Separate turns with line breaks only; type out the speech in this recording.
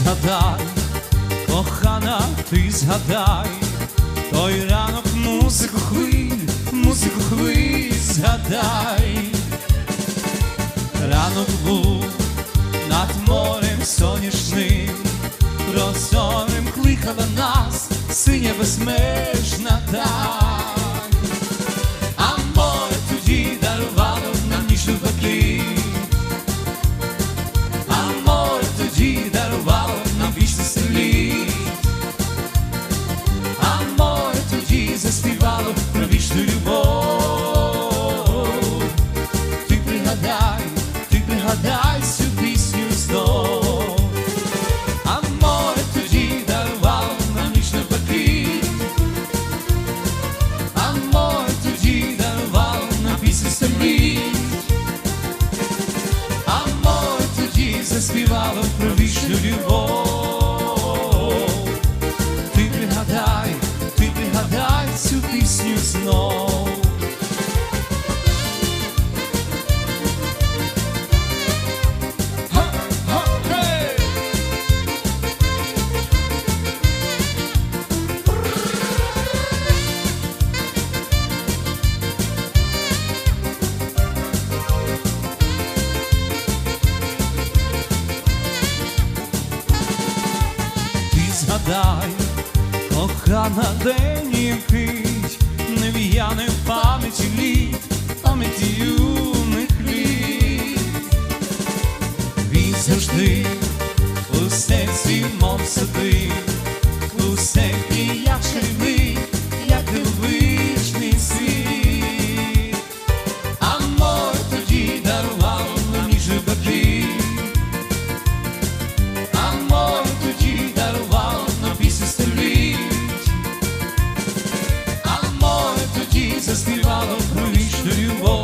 згадай, кохана, ти згадай, той ранок музику хвиль, музику хвиль згадай, ранок був над морем сонячним, прозорим кликала нас, синя безмежна даль. осінню знов. Згадай, кохана денівки, завжди, усе сімом сидить, усе піяшений, як дивишний світ, а мой тоді дарував нам ніж баблі, тоді дарував нам пісні а мой тоді заспівало про вічну любов.